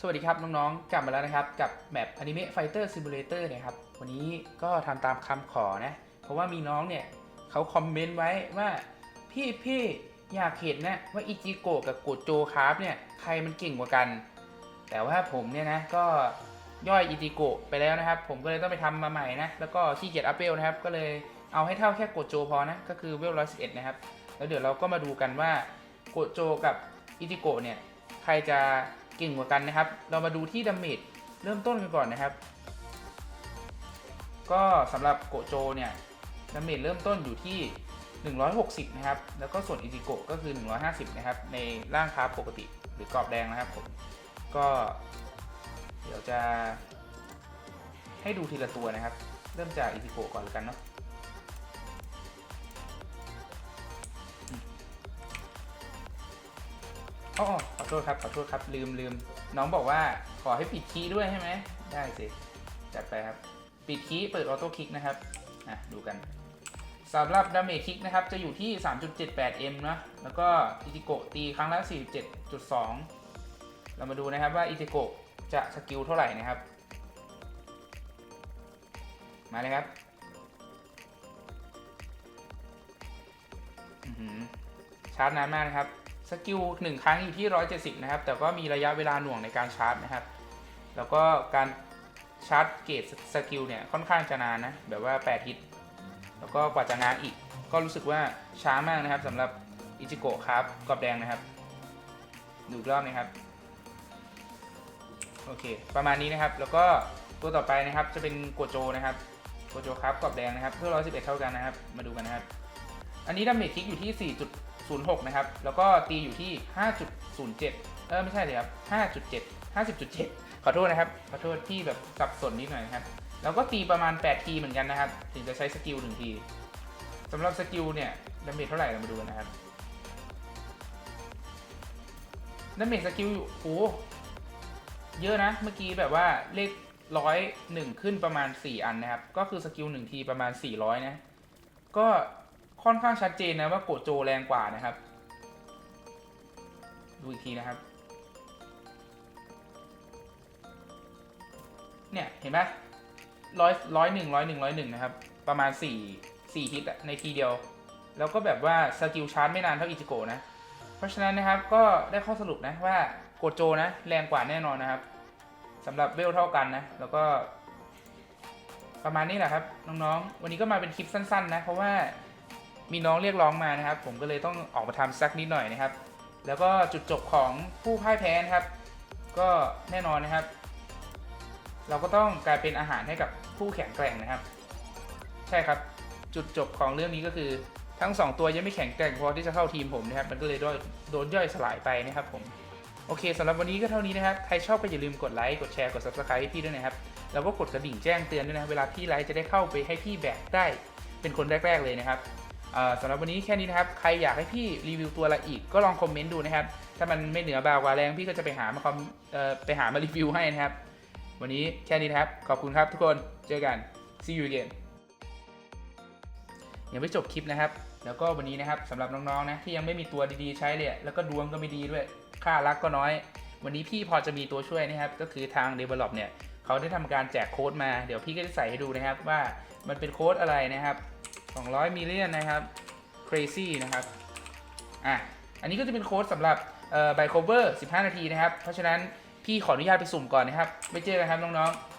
สวัสดีครับ น้องๆ กลับมาแล้วนะครับ กับแมป Anime Fighter Simulator เนี่ยครับ วันนี้ก็ทำตามคำขอนะ เพราะว่ามีน้องเนี่ยเขาคอมเมนต์ไว้ว่าพี่พี่อยากเห็นนะว่าอิจิโกะกับโกโจคราฟเนี่ยใครมันเก่งกว่ากัน แต่ว่าผมเนี่ยนะก็ย่อยอิจิโกะไปแล้วนะครับ ผมก็เลยต้องไปทำมาใหม่นะ แล้วก็ขี้เกียจอัพเวลนะครับ ก็เลยเอาให้เท่าแค่โกโจพอนะ ก็คือเวล111นะครับ แล้วเดี๋ยวเราก็มาดูกันว่าโกโจกับอิจิโกะเนี่ยใครจะ เก่งกว่ากันนะครับ เรามาดูที่ดาเมจเริ่มต้นกันก่อนนะครับ ก็สำหรับโกโจเนี่ยดาเมจเริ่มต้นอยู่ที่ 160 นะครับ แล้วก็ส่วนอิจิโกะก็คือ 150 นะครับ ในร่างคราปกติหรือกรอบแดงนะครับผม ก็เดี๋ยวจะให้ดูทีละตัวนะครับ เริ่มจากอิจิโกะก่อนแล้วกันเนาะ อ๋อขอโทษครับ ขอโทษครับ ลืมลืม น้องบอกว่าขอให้ปิดคีย์ด้วยใช่ไหม ได้สิ จัดไปครับ ปิดคีย์เปิดออโต้คลิกนะครับ อะ ดูกันสำหรับดาเมจคลิกนะครับ จะอยู่ที่ 3.78m นะ แล้วก็อิจิโกะตีครั้งละ 47.2 เรามาดูนะครับว่าอิจิโกะจะสกิลเท่าไหร่นะครับ มาเลยครับอื้อหือชาร์จนานมากนะครับ สกิลหนึ่งครั้งอยู่ที่ 170 นะครับ แต่ก็มีระยะเวลาหน่วงในการชาร์จนะครับ แล้วก็การชาร์จเกตสกิลเนี่ยค่อนข้างจะนานนะ แบบว่า 8 ฮิต แล้วก็กว่าจะงางอีก ก็รู้สึกว่าช้ามากนะครับสำหรับอิจิโกะครับกรอบแดงนะครับ ดูรอบนะครับ โอเค ประมาณนี้นะครับ แล้วก็ตัวต่อไปนะครับจะเป็นโกโจนะครับ โกโจครับกรอบแดงนะครับเพื่อ111 เท่ากันนะครับ มาดูกันนะครับ อันนี้ดาเมจคลิกอยู่ที่ 4.06 นะครับ แล้วก็ตีอยู่ที่ 5.07 เออไม่ใช่เลยครับ 5.7 50.7 ขอโทษนะครับ ขอโทษที่แบบสับสนนิดหน่อยนะครับ แล้วก็ตีประมาณ 8 ทีเหมือนกันนะครับ ถึงจะใช้สกิล1ทีสำหรับสกิลเนี่ยดาเมจเท่าไหร่เรามาดูกันนะครับดาเมจสกิลโอ้เยอะนะ เมื่อกี้แบบว่าเลขร้อยหนึ่งขึ้นประมาณ 4 อันนะครับ ก็คือสกิล1ทีประมาณ 400 นะ ก็ ค่อนข้างชัดเจนนะว่าโกโจแรงกว่านะครับ ดูอีกทีนะครับ เนี่ย เห็นไหมร้อยร้อยหนึ่งร้อยหนึ่งร้อยหนึ่งนะครับ ประมาณสี่สี่ฮิตในทีเดียว แล้วก็แบบว่าสกิลชาร์จไม่นานเท่าอิจิโกนะ เพราะฉะนั้นนะครับก็ได้ข้อสรุปนะว่าโกโจนะแรงกว่าแน่นอนนะครับสำหรับเวลเท่ากันนะ แล้วก็ประมาณนี้แหละครับ น้องๆ วันนี้ก็มาเป็นคลิปสั้น ๆ นะ เพราะว่า มีน้องเรียกร้องมานะครับ ผมก็เลยต้องออกมาทำสักนิดหน่อยนะครับ แล้วก็จุดจบของผู้พ่ายแพ้นะครับ ก็แน่นอนนะครับ เราก็ต้องกลายเป็นอาหารให้กับผู้แข็งแกร่งนะครับ ใช่ครับจุดจบของเรื่องนี้ก็คือทั้งสองตัวยังไม่แข็งแกร่งพอที่จะเข้าทีมผมนะครับ มันก็เลยโดนย่อยสลายไปนะครับผม โอเคสำหรับวันนี้ก็เท่านี้นะครับ ใครชอบก็อย่าลืมกดไลค์ กดแชร์ กด subscribe ให้พี่ด้วยนะครับ แล้วก็กดกระดิ่งแจ้งเตือนด้วยนะ เวลาพี่ไลฟ์จะได้เข้าไปให้พี่แบกได้ เป็นคนแรก ๆ เลยนะครับ สำหรับวันนี้แค่นี้นะครับ ใครอยากให้พี่รีวิวตัวอะไรอีกก็ลองคอมเมนต์ดูนะครับ ถ้ามันไม่เหนือบากว่าแรงพี่ก็จะไปหามาคอมไปหามารีวิวให้นะครับ วันนี้แค่นี้นะครับ ขอบคุณครับทุกคน เจอกัน see you again ยังไม่จบคลิปนะครับ แล้วก็วันนี้นะครับสำหรับน้องๆนะที่ยังไม่มีตัวดีๆใช้เลยแล้วก็ดวงก็ไม่ดีด้วย ค่ารักก็น้อย วันนี้พี่พอจะมีตัวช่วยนะครับ ก็คือทาง Develop เนี่ยเขาได้ทำการแจกโค้ดมา เดี๋ยวพี่ก็จะใส่ให้ดูนะครับว่ามันเป็นโค้ดอะไรนะครับ 200มิลเลียนนะครับ crazy นะครับ อะ อันนี้ก็จะเป็นโค้ดสำหรับเอ่อ by cover 15 นาทีนะครับ เพราะฉะนั้นพี่ขออนุญาตไปสุ่มก่อนนะครับ ไม่เจอกันครับน้อง ๆ